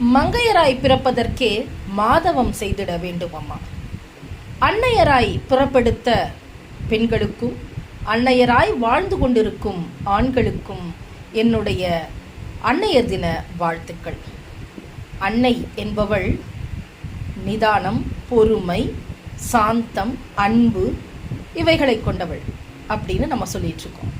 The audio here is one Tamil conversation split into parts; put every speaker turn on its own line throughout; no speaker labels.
மங்கையராய் பிறப்பதற்கே மாதவம் செய்திட வேண்டும் அம்மா அன்னையராய் புறப்படுத்த பெண்களுக்கும் அன்னையராய் வாழ்ந்து கொண்டிருக்கும் ஆண்களுக்கும் என்னுடைய அன்னையர் தின வாழ்த்துக்கள். அன்னை என்பவள் நிதானம் பொறுமை சாந்தம் அன்பு இவைகளை கொண்டவள் அப்படின்னு நம்ம சொல்லிட்டு இருக்கோம்.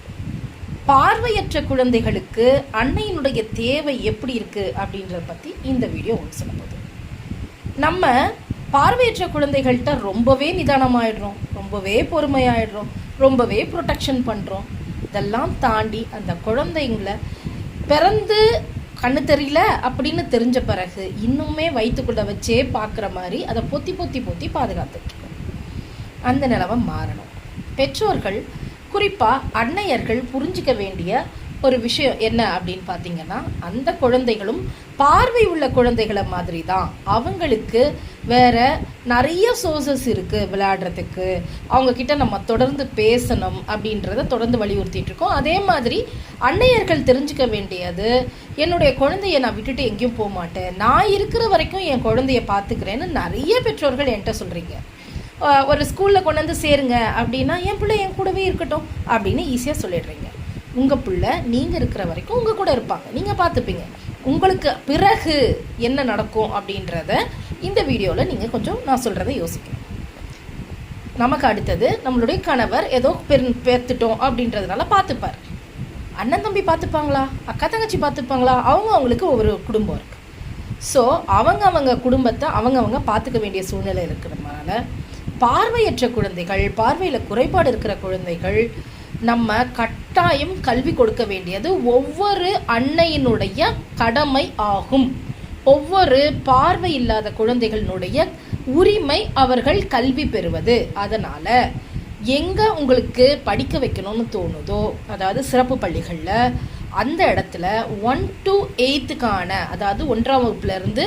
பார்வையற்ற குழந்தைகளுக்கு அன்னையினுடைய தேவை எப்படி இருக்கு அப்படின்றத பத்தி இந்த வீடியோ உங்களுக்கு சொல்ல போகுது. நம்ம பார்வையற்ற குழந்தைகள்கிட்ட ரொம்பவே நிதானமாயிடுறோம் ரொம்பவே பொறுமையாயிடுறோம் ரொம்பவே ப்ரொடெக்ஷன் பண்றோம். இதெல்லாம் தாண்டி அந்த குழந்தைங்கள பிறந்து கண்ணு தெரியல அப்படின்னு தெரிஞ்ச பிறகு இன்னுமே வயிற்றுக்குள்ள வச்சே பார்க்குற மாதிரி அதை பொத்தி பொத்தி பொத்தி பாதுகாத்துட்டு அந்த நிலவை மாறணும். பெற்றோர்கள் குறிப்பாக அன்னையர்கள் புரிஞ்சிக்க வேண்டிய ஒரு விஷயம் என்ன அப்படின்னு பார்த்தீங்கன்னா அந்த குழந்தைகளும் பார்வை உள்ள குழந்தைகளை மாதிரி தான் அவங்களுக்கு வேற நிறைய சோர்சஸ் இருக்கு விளையாடுறதுக்கு. அவங்க கிட்ட நம்ம தொடர்ந்து பேசணும் அப்படின்றத தொடர்ந்து வலியுறுத்திட்டு இருக்கோம். அதே மாதிரி அன்னையர்கள் தெரிஞ்சுக்க வேண்டியது என்னுடைய குழந்தைய நான் விட்டுட்டு எங்கேயும் போக மாட்டேன். நான் இருக்கிற வரைக்கும் என் குழந்தைய பார்த்துக்கிறேன்னு நிறைய பெற்றோர்கள் என்கிட்ட சொல்றீங்க. ஒரு ஸ்கூலில் கொண்டு வந்து சேருங்க அப்படின்னா என் பிள்ளை என் கூடவே இருக்கட்டும் அப்படின்னு ஈஸியாக சொல்லிடுறீங்க. உங்கள் பிள்ளை நீங்கள் இருக்கிற வரைக்கும் உங்கள் கூட இருப்பாங்க. நீங்கள் பார்த்துப்பீங்க. உங்களுக்கு பிறகு என்ன நடக்கும் அப்படின்றத இந்த வீடியோவில் நீங்கள் கொஞ்சம் நான் சொல்கிறத யோசிக்கணும். நமக்கு அடுத்தது நம்மளுடைய கணவர் ஏதோ பெரு பெற்றுட்டோம் அப்படின்றதுனால பார்த்துப்பார். அண்ணன் தம்பி பார்த்துப்பாங்களா? அக்கா தங்கச்சி பார்த்துப்பாங்களா? அவங்க அவங்களுக்கு ஒவ்வொரு குடும்பம் இருக்குது ஸோ அவங்க அவங்க குடும்பத்தை அவங்க அவங்க பார்த்துக்க வேண்டிய சூழ்நிலை இருக்கிறதுனால பார்வையற்ற குழந்தைகள் பார்வையில் குறைபாடு இருக்கிற குழந்தைகள் நம்ம கட்டாயம் கல்வி கொடுக்க வேண்டியது ஒவ்வொரு அன்னையினுடைய கடமை ஆகும். ஒவ்வொரு பார்வை இல்லாத குழந்தைகளினுடைய உரிமை அவர்கள் கல்வி பெறுவது. அதனால் எங்கே உங்களுக்கு படிக்க வைக்கணும்னு தோணுதோ அதாவது சிறப்பு பள்ளிகளில் அந்த இடத்துல ஒன் டு எயித்துக்கான அதாவது ஒன்றாம் வகுப்புலேருந்து இருந்து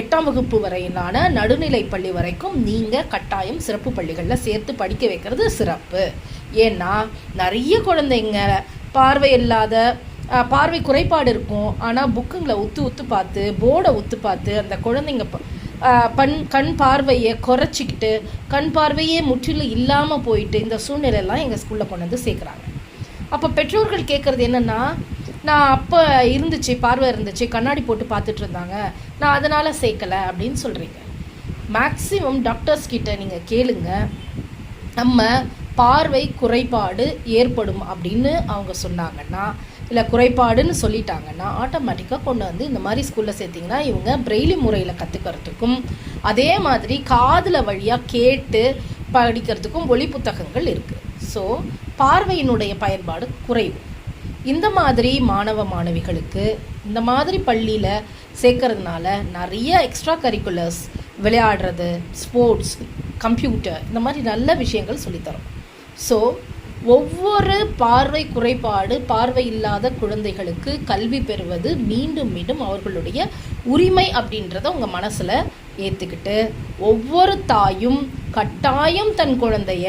எட்டாம் வகுப்பு வரையிலான நடுநிலை பள்ளி வரைக்கும் நீங்கள் கட்டாயம் சிறப்பு பள்ளிகளில் சேர்த்து படிக்க வைக்கிறது சிறப்பு. ஏன்னா நிறைய குழந்தைங்க பார்வை இல்லாத பார்வை குறைபாடு இருக்கும். ஆனால் புக்குங்களை உத்து உத்து பார்த்து போர்டை உத்து பார்த்து அந்த குழந்தைங்க பண் கண் பார்வையை குறைச்சிக்கிட்டு கண் பார்வையே முற்றிலும் இல்லாமல் போயிட்டு இந்த சூழ்நிலையெல்லாம் எங்கள் ஸ்கூலில் கொண்டு வந்து சேர்க்குறாங்க. அப்போ பெற்றோர்கள் கேட்குறது என்னென்னா நான் அப்போ இருந்துச்சு பார்வை இருந்துச்சு கண்ணாடி போட்டு பார்த்துட்டு இருந்தாங்க. நான் அதனால் சேர்க்கலை அப்படின்னு சொல்கிறீங்க மேக்ஸிமம் டாக்டர்ஸ் கிட்ட நீங்கள் கேளுங்க. நம்ம பார்வை குறைபாடு ஏற்படும் அப்படின்னு அவங்க சொன்னாங்கன்னா இல்லை குறைபாடுன்னு சொல்லிட்டாங்கன்னா ஆட்டோமேட்டிக்காக கொண்டு வந்து இந்த மாதிரி ஸ்கூலில் சேர்த்திங்கன்னா இவங்க பிரெய்லி முறையில் கற்றுக்கிறதுக்கும் அதே மாதிரி காதில் வழியாக கேட்டு படிக்கிறதுக்கும் ஒளி புத்தகங்கள் இருக்குது ஸோ பார்வையினுடைய பயன்பாடு குறைவு. இந்த மாதிரி மாணவ மாணவிகளுக்கு இந்த மாதிரி பள்ளியில் சேர்க்கறதுனால நிறைய எக்ஸ்ட்ரா கரிக்குலர்ஸ் விளையாடுறது ஸ்போர்ட்ஸ் கம்ப்யூட்டர் இந்த மாதிரி நல்ல விஷயங்கள் சொல்லித்தரோம். ஸோ ஒவ்வொரு பார்வை குறைபாடு பார்வை இல்லாத குழந்தைகளுக்கு கல்வி பெறுவது மீண்டும் மீண்டும் அவர்களுடைய உரிமை அப்படின்றத உங்கள் மனசில் ஏற்றுக்கிட்டு ஒவ்வொரு தாயும் கட்டாயம் தன் குழந்தைய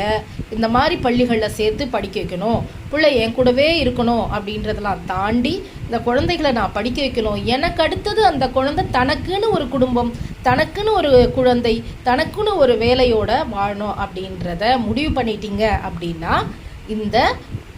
இந்த மாதிரி பள்ளிகளில் சேர்த்து படிக்க வைக்கணும். பிள்ளை என் கூடவே இருக்கணும் அப்படின்றதெல்லாம் தாண்டி இந்த குழந்தைகளை நான் படிக்க வைக்கணும். எனக்கு அடுத்தது அந்த குழந்தை தனக்குன்னு ஒரு குடும்பம் தனக்குன்னு ஒரு குழந்தை தனக்குன்னு ஒரு வேலையோட வாழணும் அப்படின்றத முடிவு பண்ணிட்டீங்க அப்படின்னா இந்த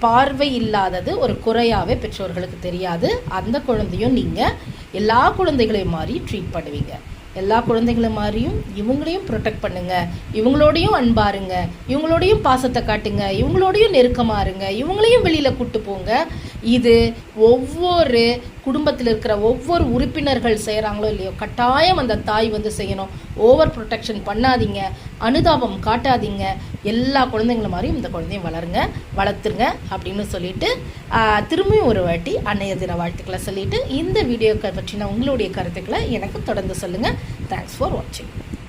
பார்வை இல்லாதது ஒரு குறையாகவே பெற்றோர்களுக்கு தெரியாது. அந்த குழந்தையும் நீங்கள் எல்லா குழந்தைகளையும் மாதிரி ட்ரீட் பண்ணுவீங்க. எல்லா குழந்தைங்களும் மாதிரியும் இவங்களையும் ப்ரொடெக்ட் பண்ணுங்க. இவங்களோடையும் அன்பாருங்க இவங்களோடையும் பாசத்தை காட்டுங்க. இவங்களோடையும் நெருக்கமாக இருங்க. இவங்களையும் வெளியில கூட்டு போங்க. இது ஒவ்வொரு குடும்பத்தில் இருக்கிற ஒவ்வொரு உறுப்பினர்கள் செய்கிறாங்களோ இல்லையோ கட்டாயம் அந்த தாய் வந்து செய்யணும். ஓவர் ப்ரொடெக்ஷன் பண்ணாதீங்க. அனுதாபம் காட்டாதீங்க. எல்லா குழந்தைங்கள மாதிரியும் இந்த குழந்தையும் வளருங்க வளர்த்துருங்க அப்படின்னு சொல்லிட்டு திரும்பியும் ஒரு வாட்டி அன்னைய தின வாழ்த்துக்களை சொல்லிட்டு இந்த வீடியோக்களை பற்றின உங்களுடைய கருத்துக்களை எனக்கு தொடர்ந்து சொல்லுங்கள் தேங்க்ஸ் ஃபார் வாட்சிங்